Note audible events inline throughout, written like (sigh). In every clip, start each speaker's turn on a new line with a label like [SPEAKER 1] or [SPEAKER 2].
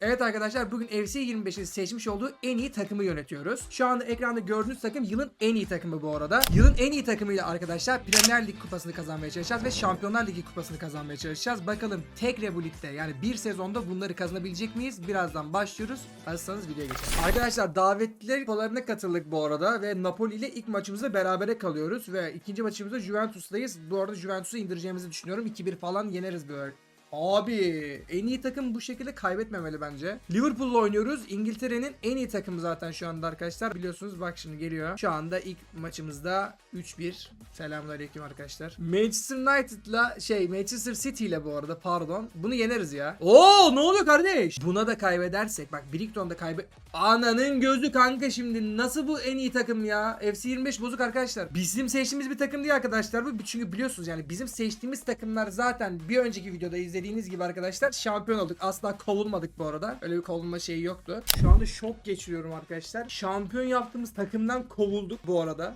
[SPEAKER 1] Evet arkadaşlar bugün FC 25'in seçmiş olduğu en iyi takımı yönetiyoruz. Şu anda ekranda gördüğünüz takım yılın en iyi takımı bu arada. Yılın en iyi takımıyla arkadaşlar Premier Lig kupasını kazanmaya çalışacağız ve Şampiyonlar Ligi kupasını kazanmaya çalışacağız. Bakalım tek bu ligde yani bir sezonda bunları kazanabilecek miyiz? Birazdan başlıyoruz. Hazırsanız videoya geçelim. Arkadaşlar davetliler kupalarına katıldık bu arada ve Napoli ile ilk maçımızda berabere kalıyoruz ve ikinci maçımızda Juventus'tayız. Bu arada Juventus'u indireceğimizi düşünüyorum. 2-1 falan yeneriz böyle. Abi en iyi takım bu şekilde kaybetmemeli bence. Liverpool'la oynuyoruz. İngiltere'nin en iyi takımı zaten şu anda arkadaşlar. Biliyorsunuz bak şimdi geliyor. Şu anda ilk maçımızda 3-1. Selamünaleyküm arkadaşlar. Manchester United'la şey Manchester City ile bu arada pardon. Bunu yeneriz ya. Oo ne oluyor kardeş? Buna da kaybedersek bak Brighton'da kaybet... Ananın gözü kanka şimdi nasıl bu en iyi takım ya? FC 25 bozuk arkadaşlar. Bizim seçtiğimiz bir takım değil arkadaşlar bu. Çünkü biliyorsunuz yani bizim seçtiğimiz takımlar zaten bir önceki videoda izlediğiniz gibi arkadaşlar şampiyon olduk. Asla kovulmadık bu arada. Öyle bir kovulma şeyi yoktu. Şu anda şok geçiriyorum arkadaşlar. Şampiyon yaptığımız takımdan kovulduk bu arada.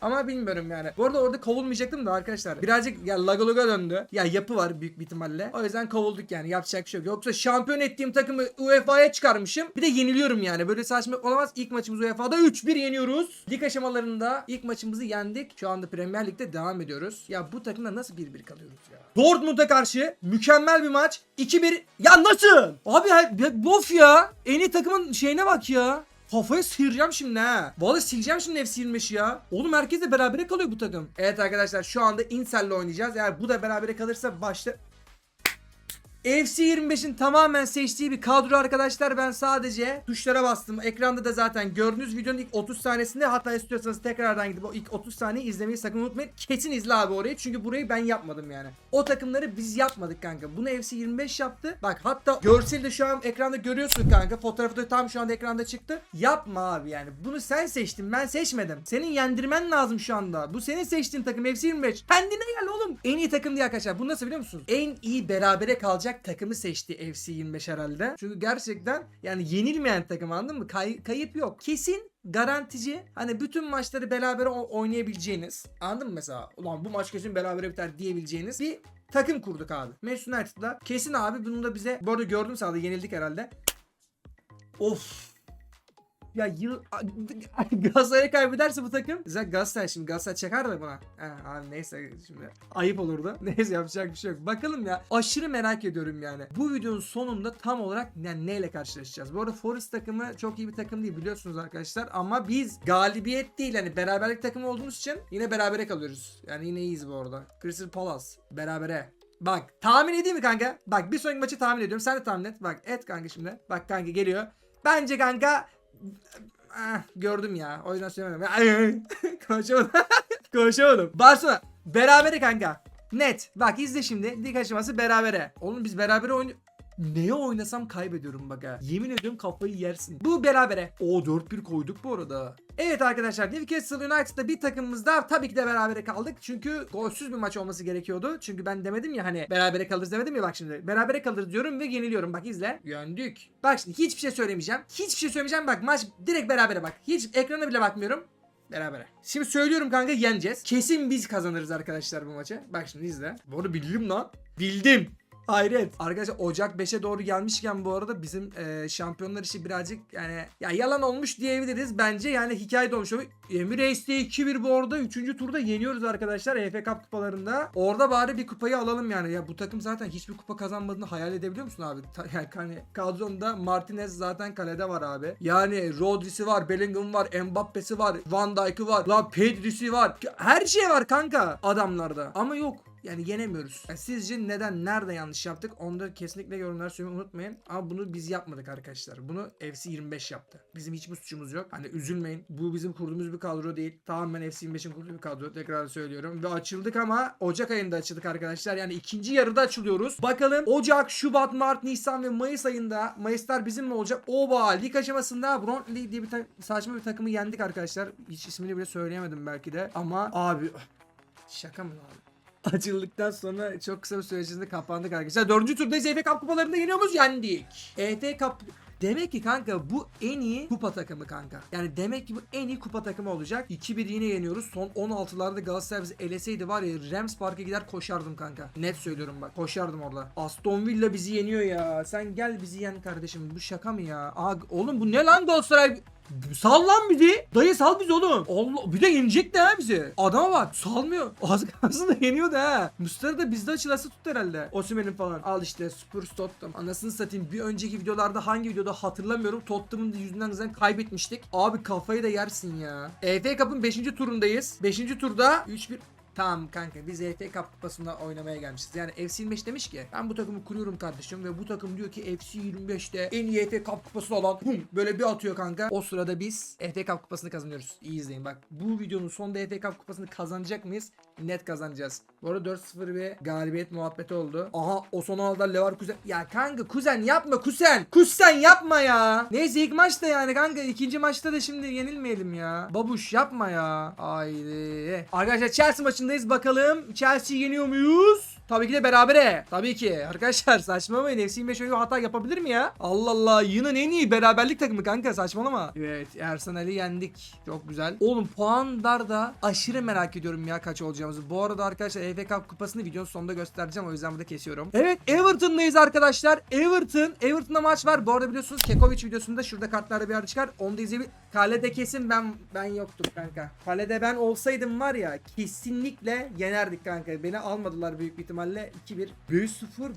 [SPEAKER 1] Ama bilmiyorum yani. Bu arada orada kovulmayacaktım da arkadaşlar. Birazcık ya laga döndü. Ya yapı var büyük bir ihtimalle. O yüzden kovulduk yani. Yapacak bir şey yok. Yoksa şampiyon ettiğim takımı UEFA'ya çıkarmışım. Bir de yeniliyorum yani. Böyle saçma olamaz. İlk maçımız UEFA'da 3-1 yeniyoruz. Lig aşamalarında ilk maçımızı yendik. Şu anda Premier Lig'de devam ediyoruz. Ya bu takımda nasıl 1-1 kalıyoruz ya? Dortmund'a karşı mükemmel bir maç. 2-1. Ya nasıl? Abi bof ya. En iyi takımın şeyine bak ya. Kafayı sıyıracağım şimdi ha. Vallahi sileceğim şimdi FC 25 ya. Oğlum herkesle berabere kalıyor bu takım. Evet arkadaşlar şu anda Insel'le oynayacağız. Eğer bu da berabere kalırsa başta... FC 25'in tamamen seçtiği bir kadro arkadaşlar. Ben sadece tuşlara bastım. Ekranda da zaten gördüğünüz videonun ilk 30 sahnesinde hatta istiyorsanız tekrardan gidip o ilk 30 saniyeyi izlemeyi sakın unutmayın. Kesin izle abi orayı. Çünkü burayı ben yapmadım yani. O takımları biz yapmadık kanka. Bunu FC 25 yaptı. Bak hatta görseli de şu an ekranda görüyorsun kanka. Fotoğrafı da tam şu anda ekranda çıktı. Yapma abi yani. Bunu sen seçtin. Ben seçmedim. Senin yendirmen lazım şu anda. Bu senin seçtiğin takım FC 25. Kendine gel oğlum. En iyi takım diye arkadaşlar. Bu nasıl biliyor musunuz? En iyi berabere kalacak takımı seçti FC 25 herhalde. Çünkü gerçekten yani yenilmeyen takım anladın mı? Kay- kayıp yok. Kesin garantici hani bütün maçları beraber oynayabileceğiniz anladın mı mesela ulan bu maç kesin beraber biter diyebileceğiniz bir takım kurduk abi. Manchester United'la kesin abi bunu da bize bu arada gördüm sahada yenildik herhalde. Of ya yıl (laughs) Galatasaray kaybederse bu takım Zaten Galatasaray şimdi Galatasaray çakar da buna. He, abi neyse şimdi ayıp olurdu. (laughs) Neyse yapacak bir şey yok. Bakalım ya. Aşırı merak ediyorum yani. Bu videonun sonunda tam olarak yani neyle karşılaşacağız? Bu arada Forest takımı çok iyi bir takım değil biliyorsunuz arkadaşlar. Ama biz galibiyet değil hani beraberlik takımı olduğumuz için yine berabere kalıyoruz. Yani yine iyiyiz bu arada. Crystal Palace berabere. Bak tahmin edeyim mi kanka? Bak bir sonraki maçı tahmin ediyorum. Sen de tahmin et. Bak et kanka şimdi. Bak kanka geliyor. Bence kanka Ah, gördüm ya. O yüzden söylemedim. Konuşamadım. Konuşamadım. Barcelona. Berabere kanka. Net. Bak izle şimdi. Lig aşaması berabere. Oğlum biz berabere oyun... Neye oynasam kaybediyorum bak ha. Yemin ediyorum kafayı yersin. Bu berabere. O 4-1 koyduk bu arada. Evet arkadaşlar Newcastle United'da bir takımımızda tabii ki de berabere kaldık. Çünkü golsüz bir maç olması gerekiyordu. Çünkü ben demedim ya hani berabere kalırız demedim ya bak şimdi. Berabere kalırız diyorum ve yeniliyorum bak izle. Yendik. Bak şimdi hiçbir şey söylemeyeceğim. Hiçbir şey söylemeyeceğim bak maç direkt berabere bak. Hiç ekrana bile bakmıyorum. Berabere. Şimdi söylüyorum kanka yeneceğiz. Kesin biz kazanırız arkadaşlar bu maçı. Bak şimdi izle. Bu arada bildim lan. Bildim. Hayret. Arkadaşlar Ocak 5'e doğru gelmişken bu arada bizim e, şampiyonlar işi birazcık yani ya yalan olmuş diyebiliriz. Bence yani hikaye de olmuş. Emirates 2-1 bu arada 3. turda yeniyoruz arkadaşlar EF Cup kupalarında. Orada bari bir kupayı alalım yani. Ya bu takım zaten hiçbir kupa kazanmadığını hayal edebiliyor musun abi? Yani hani kadronda Martinez zaten kalede var abi. Yani Rodri'si var, Bellingham var, Mbappe'si var, Van Dijk'ı var, lan Pedri'si var. Her şey var kanka adamlarda. Ama yok. Yani yenemiyoruz. Yani sizce neden, nerede yanlış yaptık? Onu kesinlikle yorumlara söylemeyi unutmayın. Ama bunu biz yapmadık arkadaşlar. Bunu FC 25 yaptı. Bizim hiçbir suçumuz yok. Hani üzülmeyin. Bu bizim kurduğumuz bir kadro değil. Tamamen FC 25'in kurduğu bir kadro. Tekrar söylüyorum. Ve açıldık ama Ocak ayında açıldık arkadaşlar. Yani ikinci yarıda açılıyoruz. Bakalım Ocak, Şubat, Mart, Nisan ve Mayıs ayında Mayıslar bizimle olacak. Oba lig aşamasında Brondley diye bir saçma bir takımı yendik arkadaşlar. Hiç ismini bile söyleyemedim belki de. Ama abi şaka mı abi? (laughs) açıldıktan sonra çok kısa bir süre içinde kapandık arkadaşlar. Dördüncü turdayız EF Cup kupalarında yeniyoruz yendik. EF Cup Demek ki kanka bu en iyi kupa takımı kanka. Yani demek ki bu en iyi kupa takımı olacak. 2-1 yine yeniyoruz. Son 16'larda Galatasaray bizi eleseydi var ya Rams Park'a gider koşardım kanka. Net söylüyorum bak. Koşardım orada. Aston Villa bizi yeniyor ya. Sen gel bizi yen kardeşim. Bu şaka mı ya? Aa, oğlum bu ne lan Galatasaray? Sal lan bizi. Dayı sal bizi oğlum. Allah bir de yenecek de ha bizi. Adama bak salmıyor. (laughs) Az kalsın da yeniyor da ha. Mustara da bizde açılası tuttu herhalde. Osimhen'in falan. Al işte Spurs Tottenham. Anasını satayım. Bir önceki videolarda hangi videoda hatırlamıyorum. Tottenham'ın yüzünden zaten kaybetmiştik. Abi kafayı da yersin ya. EFL Cup'ın 5. turundayız. 5. turda 3-1 Tamam kanka biz EFL Cup kupasında oynamaya gelmişiz. Yani FC 25 demiş ki ben bu takımı kuruyorum kardeşim ve bu takım diyor ki FC 25'te en iyi EFL Cup kupasını alan hum, böyle bir atıyor kanka. O sırada biz EFL Cup kupasını kazanıyoruz. İyi izleyin bak. Bu videonun sonunda EFL Cup kupasını kazanacak mıyız? Net kazanacağız. Bu arada 4-0 bir galibiyet muhabbeti oldu. Aha o son alda Leverkusen. Ya kanka kuzen yapma kuzen. Kuzen yapma ya. Neyse ilk maçta yani kanka ikinci maçta da şimdi yenilmeyelim ya. Babuş yapma ya. Haydi. Arkadaşlar Chelsea maçındayız bakalım. Chelsea yeniyor muyuz? Tabii ki de berabere. Tabii ki. Arkadaşlar saçmalamayın. FC 25 oyunu hata yapabilir mi ya? Allah Allah. Yının en iyi beraberlik takımı kanka saçmalama. Evet Arsenal'i yendik. Çok güzel. Oğlum puanlarda aşırı merak ediyorum ya kaç olacağımızı. Bu arada arkadaşlar EFL Cup kupasını videonun sonunda göstereceğim. O yüzden burada kesiyorum. Evet Everton'dayız arkadaşlar. Everton. Everton'da maç var. Bu arada biliyorsunuz Kekovic videosunda şurada kartlarda bir yerde çıkar. Onu da izleyebilir. Kalede kesin ben ben yoktum kanka. Kalede ben olsaydım var ya kesinlikle yenerdik kanka. Beni almadılar büyük bir ihtimalle 2-1. 5-0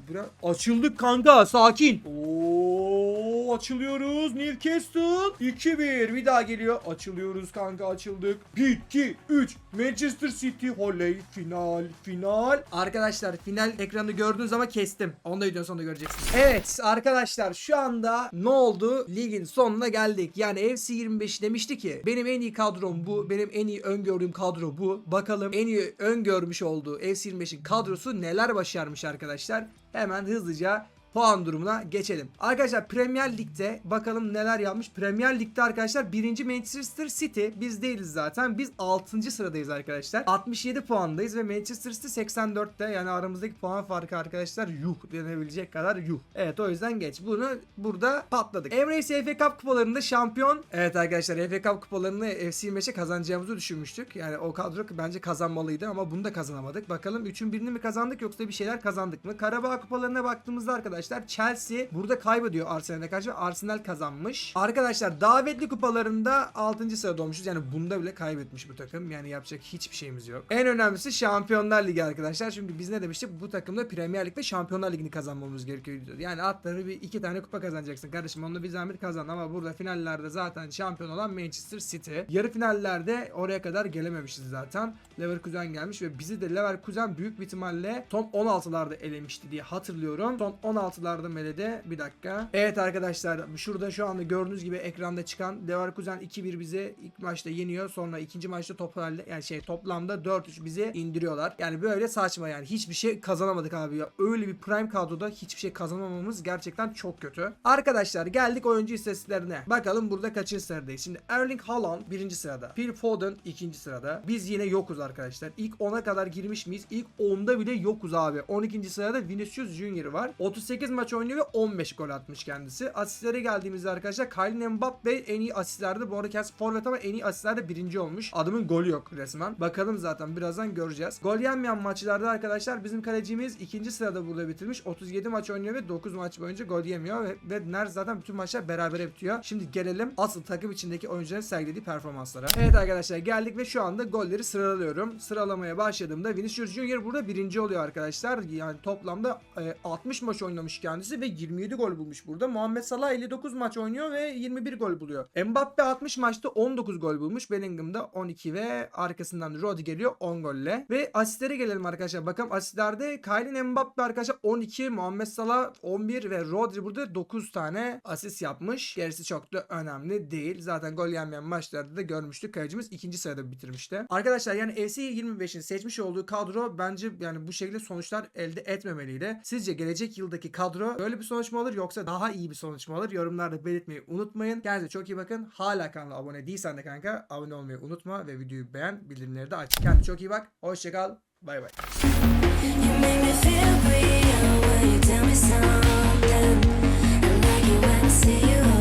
[SPEAKER 1] bura açıldık kanka sakin. Oo açılıyoruz Newcastle 2-1 bir daha geliyor. Açılıyoruz kanka açıldık. 1 2 3 Manchester City Oley final final. Arkadaşlar final ekranı gördüğünüz ama kestim. Onu da videonun sonunda göreceksiniz. Evet arkadaşlar şu anda ne oldu? Ligin sonuna geldik. Yani FC 25 demişti ki benim en iyi kadrom bu. Benim en iyi öngördüğüm kadro bu. Bakalım en iyi öngörmüş olduğu FC 25'in kadrosu neler başarmış arkadaşlar. Hemen hızlıca puan durumuna geçelim. Arkadaşlar Premier Lig'de bakalım neler yapmış. Premier Lig'de arkadaşlar 1. Manchester City biz değiliz zaten. Biz 6. sıradayız arkadaşlar. 67 puandayız ve Manchester City 84'te yani aramızdaki puan farkı arkadaşlar yuh denebilecek kadar yuh. Evet o yüzden geç. Bunu burada patladık. Emirates FA Cup kupalarında şampiyon. Evet arkadaşlar FA Cup kupalarını FC 25'e kazanacağımızı düşünmüştük. Yani o kadro bence kazanmalıydı ama bunu da kazanamadık. Bakalım 3'ün birini mi kazandık yoksa bir şeyler kazandık mı? Karabağ kupalarına baktığımızda arkadaşlar Chelsea burada kaybediyor Arsenal'e karşı. Arsenal kazanmış. Arkadaşlar davetli kupalarında 6. sırada olmuşuz. Yani bunda bile kaybetmiş bu takım. Yani yapacak hiçbir şeyimiz yok. En önemlisi Şampiyonlar Ligi arkadaşlar. Çünkü biz ne demiştik? Bu takımda Premier Lig'de Şampiyonlar Ligi'ni kazanmamız gerekiyor. Yani atları bir iki tane kupa kazanacaksın kardeşim. Onu bir zahmet kazan ama burada finallerde zaten şampiyon olan Manchester City. Yarı finallerde oraya kadar gelememişiz zaten. Leverkusen gelmiş ve bizi de Leverkusen büyük bir ihtimalle son 16'larda elemişti diye hatırlıyorum. Son 16'larda melede bir dakika. Evet arkadaşlar şurada şu anda gördüğünüz gibi ekranda çıkan Leverkusen 2-1 bizi ilk maçta yeniyor. Sonra ikinci maçta toplamda yani şey toplamda 4-3 bizi indiriyorlar. Yani böyle saçma yani hiçbir şey kazanamadık abi ya. Öyle bir prime kadroda hiçbir şey kazanamamamız gerçekten çok kötü. Arkadaşlar geldik oyuncu istatistiklerine. Bakalım burada kaçıncı sıradayız. Şimdi Erling Haaland birinci sırada. Phil Foden ikinci sırada. Biz yine yokuz arkadaşlar. İlk 10'a kadar girmiş miyiz? İlk 10'da bile yokuz abi. 12. sırada Vinicius Junior var. 38 maç oynuyor ve 15 gol atmış kendisi. Asistlere geldiğimizde arkadaşlar Kylian Mbappe en iyi asistlerde. Bu arada kendisi forvet ama en iyi asistlerde birinci olmuş. Adamın golü yok resmen. Bakalım zaten birazdan göreceğiz. Gol yenmeyen maçlarda arkadaşlar bizim kalecimiz ikinci sırada burada bitirmiş. 37 maç oynuyor ve 9 maç boyunca gol yemiyor ve, ve Ner zaten bütün maçlar beraber bitiyor. Şimdi gelelim asıl takım içindeki oyuncuların sergilediği performanslara. Evet arkadaşlar geldik ve şu anda golleri sıralıyorum. Sıralamaya başladığımda Vinicius Junior burada birinci oluyor arkadaşlar. Yani toplamda e, 60 maç oynamış kendisi ve 27 gol bulmuş burada. Muhammed Salah 59 maç oynuyor ve 21 gol buluyor. Mbappe 60 maçta 19 gol bulmuş. Bellingham da 12 ve arkasından Rodri geliyor 10 golle. Ve asistlere gelelim arkadaşlar. Bakalım asistlerde Kylian Mbappe arkadaşlar 12, Muhammed Salah 11 ve Rodri burada 9 tane asist yapmış. Gerisi çok da önemli değil. Zaten gol yenmeyen maçlarda da görmüştük. Kalecimiz ikinci sırada bitirmişti. Arkadaşlar yani FC 25'in seçmiş olduğu kadro bence yani bu şekilde sonuçlar elde etmemeliydi. Sizce gelecek yıldaki kadro böyle bir sonuç mu alır yoksa daha iyi bir sonuç mu alır? Yorumlarda belirtmeyi unutmayın. Kendinize çok iyi bakın. Hala kanala abone değilsen de kanka abone olmayı unutma ve videoyu beğen, bildirimleri de aç. Kendine çok iyi bak. Hoşçakal. Bay bay.
[SPEAKER 2] See you